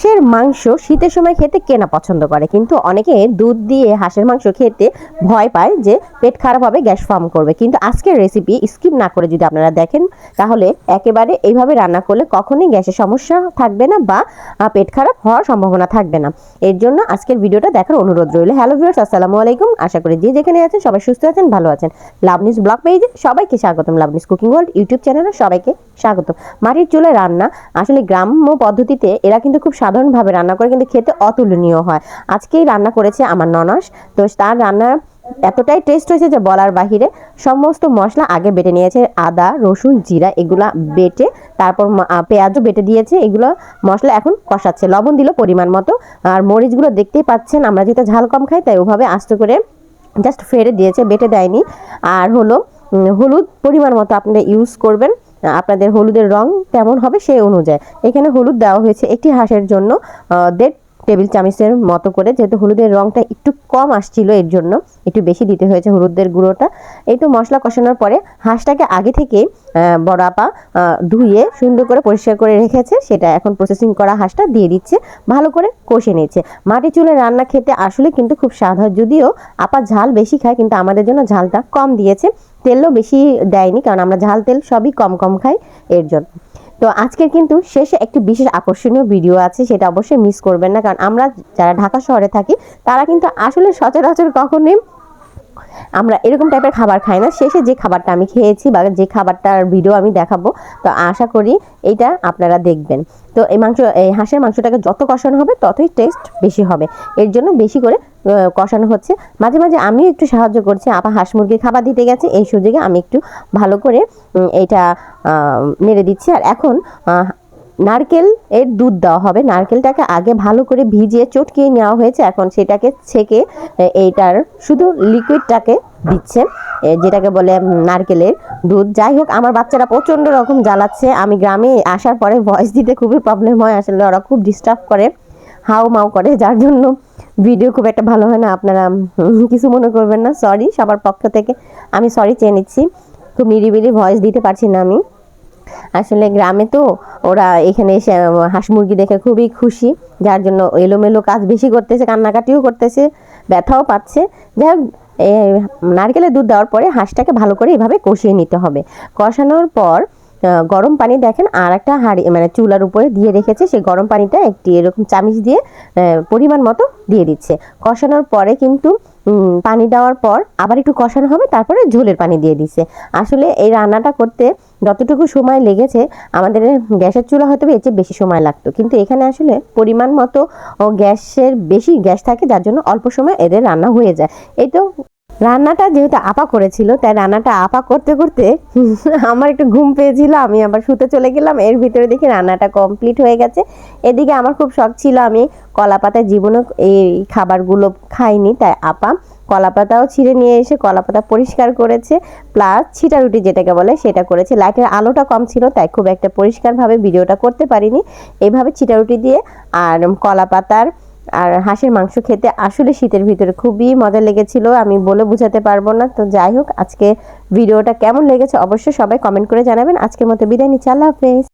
হাঁসের মাংস শীতের সময় খেতে কেনা পছন্দ করে, কিন্তু অনেকে দুধ দিয়ে হাঁসের মাংস খেতে ভয় পায় যে পেট খারাপ হবে, গ্যাস ফর্ম করবে। কিন্তু আজকের রেসিপি স্কিপ না করে যদি আপনারা দেখেন, তাহলে একেবারে এইভাবে রান্না করলে কখনোই গ্যাসের সমস্যা থাকবে না বা পেট খারাপ হওয়ার সম্ভাবনা থাকবে না। এর জন্য আজকের ভিডিওটা দেখার অনুরোধ রইল। হ্যালো ভিউয়ার্স আসসালামু আলাইকুম। আশা করি যে যেখানে আছেন, সবাই সুস্থ আছেন, ভালো আছেন। লাভনিস ব্লগ পেজে সবাইকে স্বাগতম। লাভনিস কুকিং ওয়ার্ল্ড ইউটিউব চ্যানেলে সবাইকে স্বাগতম। মাটির চুলায় রান্না, আসলে গ্রাম্য পদ্ধতিতে এরা কিন্তু খুব সাধারণভাবে রান্না করে, কিন্তু খেতে অতুলনীয় হয়। আজকেই রান্না করেছে আমার ননাস। তো তার রান্না এতটাই টেস্ট হয়েছে যে বলার বাহিরে সমস্ত মশলা আগে বেটে নিয়েছে, আদা, রসুন, জিরা, এগুলা বেটে, তারপর পেঁয়াজও বেটে দিয়েছে। এগুলো মশলা এখন কষাচ্ছে। লবণ দিল পরিমাণ মতো। আর মরিচগুলো দেখতেই পাচ্ছেন, আমরা যেটা ঝাল কম খাই তাই ওভাবে আস্তে করে জাস্ট ফেরে দিয়েছে, বেটে দেয়নি। আর হলো হলুদ পরিমাণ মতো আপনারা ইউজ করবেন। আপনাদের হলুদের রং কেমন হবে সেই অনুযায়ী। এখানে হলুদ দেওয়া হয়েছে একটি হাঁসের জন্য দেড় টেবিল চামিচের মতো করে, যেহেতু হলুদের রংটা একটু কম আসছিল এর জন্য, একটু বেশি দিতে হয়েছে হলুদের গুঁড়োটা। এই তো মশলা কষানোর পরে হাঁসটাকে আগে থেকে বড় আপা ধুয়ে সুন্দর করে পরিষ্কার করে রেখেছে। সেটা এখন প্রসেসিং করা হাঁসটা দিয়ে দিচ্ছে, ভালো করে কষে নিয়েছে মাটি চুলে রান্না খেতে আসলে কিন্তু খুব স্বাদ হয়, যদিও আপা ঝাল বেশি খায়, কিন্তু আমাদের জন্য ঝালটা কম দিয়েছে। তেলও বেশি দেয়নি, কারণ আমরা ঝাল তেল সবই কম কম খাই এর জন্য। তো আজকের কিন্তু শেষে একটি বিশেষ আকর্ষণীয় ভিডিও আছে, সেটা অবশ্যই মিস করবেন না। কারণ আমরা যারা ঢাকা শহরে থাকি, তারা কিন্তু আসলে সচরাচর কখনোই আমরা এরকম টাইপের খাবার খাই না। শেষে যে খাবারটা আমি খেয়েছি বা যে খাবারটার ভিডিও আমি দেখাবো, তো আশা করি এইটা আপনারা দেখবেন। তো এই মাংস, এই হাঁসের মাংসটাকে যত কষানো হবে, ততই টেস্ট বেশি হবে। এর জন্য বেশি করে কষানো হচ্ছে। মাঝে মাঝে আমিও একটু সাহায্য করছি। আপা হাঁস মুরগির খাবার দিতে গেছে, এই সুযোগে আমি একটু ভালো করে এটা নেড়ে দিচ্ছি। আর এখন নারকেল এর দুধ দেওয়া হবে। নারকেলটাকে আগে ভালো করে ভিজিয়ে চটকিয়ে নেওয়া হয়েছে। এখন সেটাকে ছেঁকে এইটার শুধু লিকুইডটাকে দিচ্ছে যেটাকে বলে নারকেলের দুধ। যাই হোক, আমার বাচ্চারা প্রচণ্ড রকম জ্বালাচ্ছে। আমি গ্রামে আসার পরে ভয়েস দিতে খুবই প্রবলেম হয়। আসলে ওরা খুব ডিস্টার্ব করে হাউ মাউ করে, যার জন্য ভিডিও খুব একটা ভালো হয় না। আপনারা কিছু মনে করবেন না। সরি সবার পক্ষ থেকে। আমি সরি চেয়ে নিচ্ছি। খুব নিরিবিলি ভয়েস দিতে পারছি না আমি। আসলে গ্রামে তো ওরা এখানে এসে হাঁস মুরগি দেখে খুবই খুশি। যার জন্য এলোমেলো কাজ বেশি করতেছে, কান্নাকাটিও করতেছে, ব্যথাও পাচ্ছে। যাই হোক নারকেলের দুধ দেওয়ার পরে হাঁসটাকে ভালো করে এভাবে কষিয়ে নিতে হবে। কষানোর পর গরম পানি দেখেন আর একটা হাঁড়ি মানে চুলার উপরে দিয়ে রেখেছে। সেই গরম পানিটা একটি এরকম চামিচ দিয়ে পরিমাণ মতো দিয়ে দিচ্ছে। কষানোর পরে কিন্তু পানি দেওয়ার পর আবার একটু কষানো হবে, তারপরে ঝোলের পানি দিয়ে দিচ্ছে। আসলে এই রান্নাটা করতে যতটুকু সময় লেগেছে, আমাদের গ্যাসের চুলা হয়তো এর চেয়ে বেশি সময় লাগতো। কিন্তু এখানে আসলে পরিমাণ মতো গ্যাসের বেশি গ্যাস থাকে, যার জন্য অল্প সময় এদের রান্না হয়ে যায়। এই তো রান্নাটা যেহেতু আপা করেছিল, তাই রান্নাটা আপা করতে করতে আমার একটু ঘুম পেয়েছিল, আমি আবার শুতে চলে গেলাম। এর ভিতরে দেখি রান্নাটা কমপ্লিট হয়ে গেছে। এদিকে আমার খুব শখ ছিল, আমি কলা পাতায় জীবনে এই খাবারগুলো খাইনি, তাই আপা কলা পাতাও ছিঁড়ে নিয়ে এসে কলা পাতা পরিষ্কার করেছে প্লাস ছিটা রুটি যেটাকে বলে সেটা করেছে। লাইটের আলোটা কম ছিল, তাই খুব একটা পরিষ্কারভাবে ভিডিওটা করতে পারিনি। এইভাবে ছিটা রুটি দিয়ে আর কলা পাতার আর হাঁসের মাংস খেতে আসলে শীতের ভিতরে খুবই মজা লেগেছিল, আমি বলে বুঝাতে পারব না। তো যাই হোক, আজকে ভিডিওটা কেমন লেগেছে অবশ্যই সবাই কমেন্ট করে জানাবেন। আজকের মতো বিদায় নিচ্ছি, আল্লাহ হাফেজ।